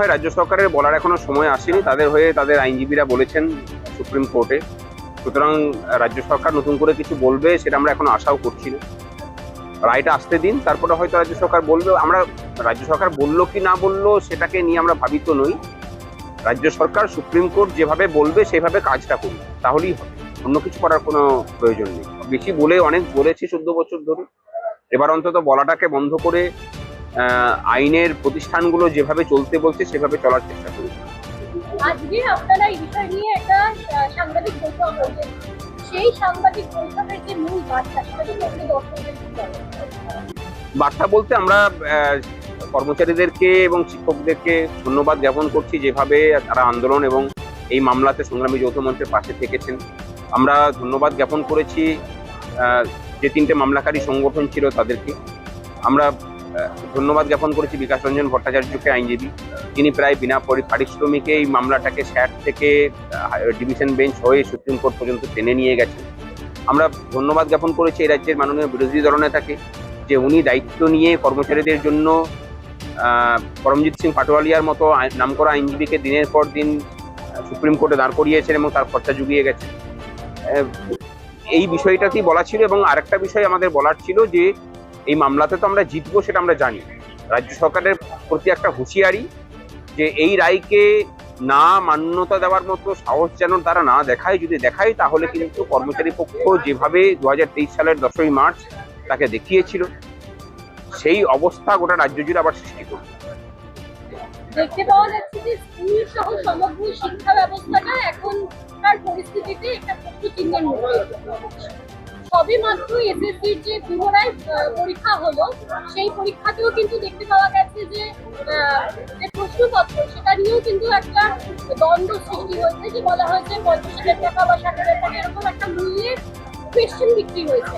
হয়, রাজ্য সরকারের বলার এখনও সময় আসেনি। তাদের হয়ে তাদের আইনজীবীরা বলেছেন সুপ্রিম কোর্টে। সুতরাং, রাজ্য সরকার নতুন করে কিছু বলবে সেটা আমরা এখনও আশাও করছি না। রায়টা আসতে দিন, তারপরে হয়তো রাজ্য সরকার বলবে। আমরা, রাজ্য সরকার বলল কি না বলল সেটাকে নিয়ে আমরা ভাবিত নই। রাজ্য সরকার সুপ্রিম কোর্ট যেভাবে বলবে সেভাবে কাজটা করবে তাহলেই হবে। অন্য কিছু করার কোনো প্রয়োজন নেই। বেশি বলে, অনেক বলেছি চোদ্দ বছর ধরে এবার অন্তত বলাটাকে বন্ধ করে আইনের প্রতিষ্ঠানগুলো যেভাবে চলতে বলছে সেভাবে চলার চেষ্টা করি আজকে আপনারা এই বিষয় নিয়ে একটা সাংবাদিক বৈঠক সেই সাংবাদিক বৈঠকের যে মূল বার্তা সেটা যদি দর্শকদের বার্তা বলতে আমরা কর্মচারীদেরকে এবং শিক্ষকদেরকে ধন্যবাদ জ্ঞাপন করছি যেভাবে তারা আন্দোলন এবং এই মামলাতে সংগ্রামী যৌথ মঞ্চের পাশে থেকেছেন। আমরা ধন্যবাদ জ্ঞাপন করেছি যে তিনটে মামলাকারী সংগঠন ছিল তাদেরকে। আমরা ধন্যবাদ জ্ঞাপন করেছি বিকাশ রঞ্জন ভট্টাচার্যকে, আইনজীবী। তিনি প্রায় বিনা পরি- পারিশ্রমিকে এই মামলাটাকে স্যাট থেকে ডিভিশন বেঞ্চ হয়ে সুপ্রিম কোর্ট পর্যন্ত টেনে নিয়ে গেছেন আমরা ধন্যবাদ জ্ঞাপন করেছি, এই রাজ্যের মাননীয় বিরোধী দলনেতাকে যে উনি দায়িত্ব নিয়ে কর্মচারীদের জন্য পরমজিৎ সিং পাটোয়ালিয়ার মতো আই- নামকরা আইনজীবীকে দিনের পর দিন সুপ্রিম কোর্টে দাঁড় করিয়েছেন এবং তার খরচা জুগিয়ে গেছে। এই বিষয়টাতেই বলা ছিল এবং আরেকটা বিষয় আমাদের বলার ছিল যে এই মামলাতে তো আমরা জিতবো সেটা আমরা জানি। রাজ্য সরকারের প্রতি একটা হুঁশিয়ারি যে এই রায়কে না মান্যতা দেওয়ার মতো সাহস যেন তারা না দেখায়, যদি দেখায় তাহলে কিন্তু কর্মচারী পক্ষ যেভাবে দু হাজার তেইশ সালের দশই মার্চ তাকে দেখিয়েছিল, সেই অবস্থা গোটা রাজ্য জুড়ে আবার সৃষ্টি করবে। দেখতে পাওয়া যাচ্ছে যে স্কুল সহ সমগ্র শিক্ষা ব্যবস্থাটা এখনকার পরিস্থিতিতে একটা প্রশ্ন মধ্যে সবে মাত্র এসএসসির যে পুনরায় পরীক্ষা হলো, সেই পরীক্ষাতেও কিন্তু দেখতে পাওয়া গেছে যে যে প্রশ্নপত্র, সেটা নিয়েও কিন্তু একটা দ্বন্দ্ব সৃষ্টি হয়েছে যে বলা হয়েছে পঞ্চাশ হাজার টাকা বা ষাট হাজার টাকা, এরকম একটা মূল্যের কোয়েশ্চেন বিক্রি হয়েছে।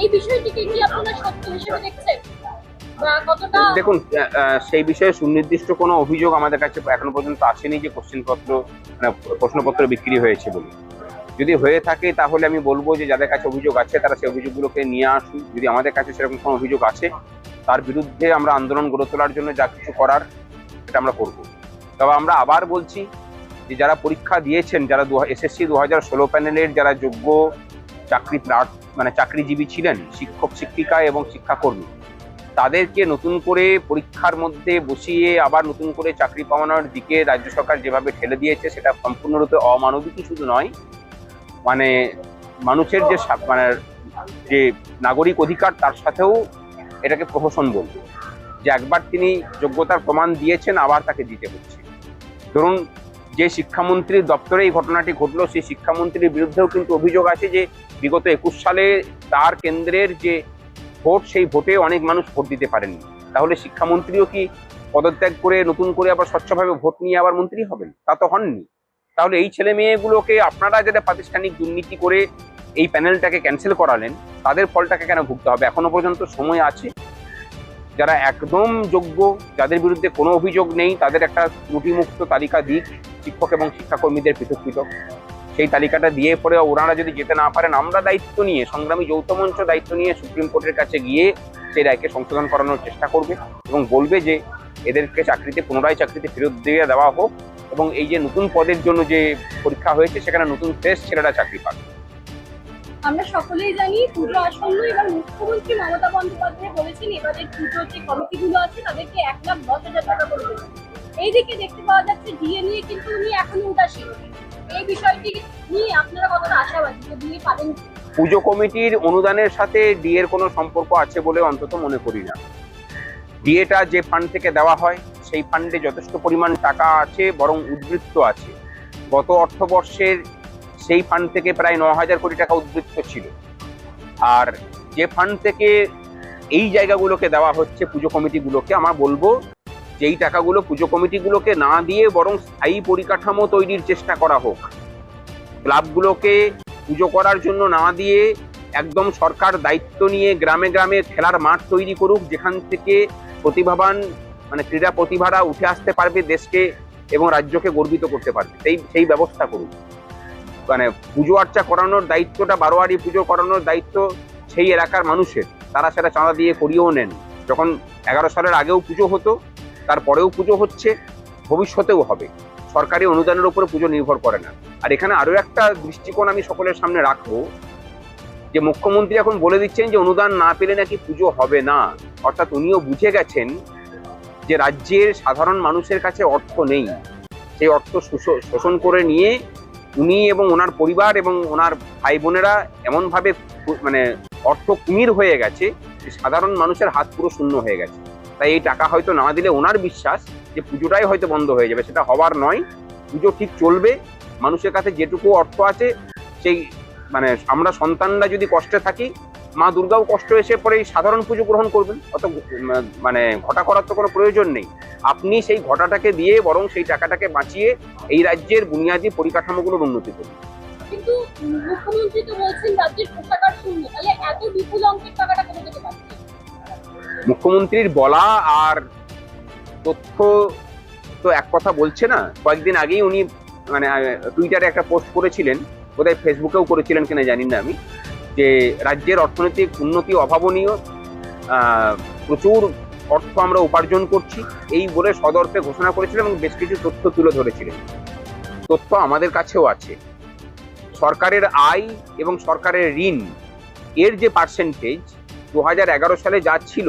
এই বিষয়টিকে কি আপনারা সত্য হিসেবে দেখছেন? দেখুন সেই বিষয়ে সুনির্দিষ্ট কোনো অভিযোগ আমাদের কাছে এখনও পর্যন্ত আসেনি যে কোশ্চেনপত্র মানে প্রশ্নপত্র বিক্রি হয়েছে বলে। যদি হয়ে থাকে, তাহলে আমি বলব যে যাদের কাছে অভিযোগ আছে, তারা সেই অভিযোগগুলোকে নিয়ে আসুন। যদি আমাদের কাছে সেরকম কোনো অভিযোগ আছে, তার বিরুদ্ধে আমরা আন্দোলন গড়ে তোলার জন্য যা কিছু করার, সেটা আমরা করব। তবে আমরা আবার বলছি যে যারা পরীক্ষা দিয়েছেন, যারা দু, এসএসসি দু হাজার ষোলো প্যানেলের যারা যোগ্য চাকরি মানে চাকরিজীবী ছিলেন, শিক্ষক, শিক্ষিকা এবং শিক্ষাকর্মী, তাদেরকে নতুন করে পরীক্ষার মধ্যে বসিয়ে আবার নতুন করে চাকরি পাওয়ানোর দিকে রাজ্য সরকার যেভাবে ঠেলে দিয়েছে, সেটা সম্পূর্ণরূপে অমানবিকই শুধু নয়। মানে মানুষের যে মানে যে নাগরিক অধিকার, তার সাথেও এটাকে প্রহসন বলব। যে একবার তিনি যোগ্যতার প্রমাণ দিয়েছেন, আবার তাকে দিতে হচ্ছে। ধরুন, যে শিক্ষামন্ত্রীর দপ্তরে এই ঘটনাটি ঘটলো, সেই শিক্ষামন্ত্রীর বিরুদ্ধেও কিন্তু অভিযোগ আছে যে বিগত একুশ সালে তার কেন্দ্রের যে ভোট, সেই ভোটে অনেক মানুষ ভোট দিতে পারেননি। তাহলে শিক্ষামন্ত্রীও কি পদত্যাগ করে, নতুন করে আবার স্বচ্ছভাবে ভোট নিয়ে আবার মন্ত্রী হবেন? তা তো হননি। তাহলে এই ছেলে মেয়েগুলোকে আপনারা যেটা প্রাতিষ্ঠানিক দুর্নীতি করে এই প্যানেলটাকে ক্যান্সেল করালেন, তাদের ফলটাকে কেন ভুগতে হবে? এখনও পর্যন্ত সময় আছে। যারা একদম যোগ্য, যাদের বিরুদ্ধে কোনো অভিযোগ নেই, তাদের একটা ত্রুটিমুক্ত তালিকা দিক, শিক্ষক এবং শিক্ষাকর্মীদের পৃথক পৃথক সেই তালিকাটা দিয়ে পরে ওনারা যদি যেতে না পারেন, আমরা দায়িত্ব নিয়ে, সংগ্রামী যৌথ মঞ্চ দায়িত্ব নিয়ে সুপ্রিম কোর্টের কাছে গিয়ে সেই রায়কে সংশোধন করানোর চেষ্টা করবে এবং বলবে যে, এদেরকে চাকরিতে, পুনরায় চাকরিতে ফেরত দিয়ে দেওয়া হোক। এবং এই যে নতুন পদের জন্য যে পরীক্ষা হয়েছে সেখানে নতুন ফ্রেশ ছেলেরা চাকরি পাবে। আমরা সকলেই জানি পুজো আসন্ন এবার মুখ্যমন্ত্রী মমতা বন্দ্যোপাধ্যায় বলেছেন এবারের পুজোর যে কমিটিগুলো আছে তাদেরকে এক লাখ দশ হাজার টাকা করে দেবেন। এইদিকে দেখতে পাওয়া যাচ্ছে ডিএ নিয়ে কিন্তু উনি এখনও উদাসীন। এই বিষয়টি নিয়ে আপনারা কতটা আশাবাদী যে ডিএ পাবেন পুজো কমিটির অনুদানের সাথে ডিএর কোনো সম্পর্ক আছে বলে অন্তত মনে করি না। ডিএটা যে ফান্ড থেকে দেওয়া হয় সেই ফান্ডে যথেষ্ট পরিমাণ টাকা আছে, বরং উদ্বৃত্ত আছে। গত অর্থবর্ষের সেই ফান্ড থেকে প্রায় ন হাজার কোটি টাকা উদ্বৃত্ত ছিল। আর যে ফান্ড থেকে এই জায়গাগুলোকে দেওয়া হচ্ছে পুজো কমিটিগুলোকে আমার বলব যে এই টাকাগুলো পুজো কমিটিগুলোকে না দিয়ে বরং স্থায়ী পরিকাঠামো তৈরির চেষ্টা করা হোক। ক্লাবগুলোকে পুজো করার জন্য না দিয়ে একদম সরকার দায়িত্ব নিয়ে গ্রামে গ্রামে খেলার মাঠ তৈরি করুক, যেখান থেকে প্রতিভাবান মানে ক্রীড়া প্রতিভারা উঠে আসতে পারবে দেশকে এবং রাজ্যকে গর্বিত করতে পারবে। সেই সেই ব্যবস্থা করুক মানে পুজো আর্চা করানোর দায়িত্বটা, বারোয়ারি পুজো করানোর দায়িত্ব সেই এলাকার মানুষের। তারা সেটা চাঁদা দিয়ে করিয়েও নেন। যখন এগারো সালের আগেও পুজো হতো, তারপরেও পুজো হচ্ছে, ভবিষ্যতেও হবে। সরকারি অনুদানের উপরে পুজো নির্ভর করে না। আর এখানে আরও একটা দৃষ্টিকোণ আমি সকলের সামনে রাখব, যে মুখ্যমন্ত্রী এখন বলে দিচ্ছেন যে, অনুদান না পেলে নাকি পুজো হবে না। অর্থাৎ উনিও বুঝে গেছেন যে রাজ্যের সাধারণ মানুষের কাছে অর্থ নেই, সেই অর্থ শোষ- শোষণ করে নিয়ে উনি এবং ওনার পরিবার এবং ওনার ভাই বোনেরা এমনভাবে মানে অর্থ কুমির হয়ে গেছে যে সাধারণ মানুষের হাত পুরো শূন্য হয়ে গেছে। তাই এই টাকা হয়তো না দিলে ওনার বিশ্বাস যে পুজোটাই হয়তো বন্ধ হয়ে যাবে, সেটা হবার নয়। পুজো ঠিক চলবে, মানুষের কাছে যেটুকু অর্থ আছে, সেই মানে আমরা সন্তানরা যদি কষ্টে থাকি মা দুর্গাও কষ্ট এসে পরে এই সাধারণ পুজো গ্রহণ করবেন অত মানে ঘটা করার তো কোনো প্রয়োজন নেই। আপনি সেই ঘটাটাকে দিয়ে বরং সেই টাকাটাকে বাঁচিয়ে এই রাজ্যের বুনিয়াদী পরিকাঠামোগুলোর উন্নতি করুন। কিন্তু মুখ্যমন্ত্রী তো বলছেন রাজ্যের কোষাগার শূন্য তাহলে এত বিপুল অঙ্কের টাকাটা কোথা থেকে পাচ্ছে মুখ্যমন্ত্রীর বলা আর তথ্য তো এক কথা বলছে না। কয়েকদিন আগেই উনি মানে টুইটারে একটা পোস্ট করেছিলেন বোধহয় ফেসবুকেও করেছিলেন কিনা জানি না আমি। যে রাজ্যের অর্থনৈতিক উন্নতি অভাবনীয় প্রচুর অর্থ আমরা উপার্জন করছি, এই বলে সদর্থে ঘোষণা করেছিলেন এবং বেশ কিছু তথ্য তুলে ধরেছিলেন। তথ্য আমাদের কাছেও আছে। সরকারের আয় এবং সরকারের ঋণ এর যে পার্সেন্টেজ দু হাজার এগারো সালে যা ছিল,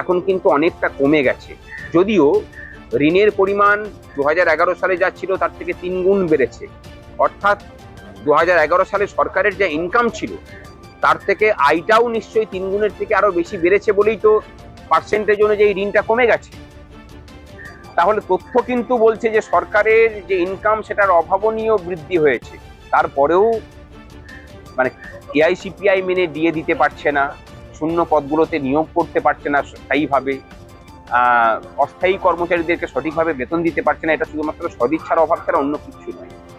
এখন কিন্তু অনেকটা কমে গেছে। যদিও ঋণের পরিমাণ দু হাজার এগারো সালে যা ছিল তার থেকে তিন গুণ বেড়েছে। অর্থাৎ দু হাজার এগারো সালে সরকারের যে ইনকাম ছিল, তার থেকে আয়টাও নিশ্চয়ই তিন গুণের থেকে আরও বেশি বেড়েছে বলেই তো পার্সেন্টেজ অনুযায়ী ঋণটা কমে গেছে। তাহলে তথ্য কিন্তু বলছে যে সরকারের যে ইনকাম সেটার অভাবনীয় বৃদ্ধি হয়েছে। তারপরেও মানে এআইসিপিআই মেনে দিয়ে দিতে পারছে না, শূন্য পদগুলোতে নিয়োগ করতে পারছে না স্থায়ীভাবে অস্থায়ী কর্মচারীদেরকে সঠিকভাবে বেতন দিতে পারছে না, এটা শুধুমাত্র সদিচ্ছার অভাব ছাড়া অন্য কিছু নয়।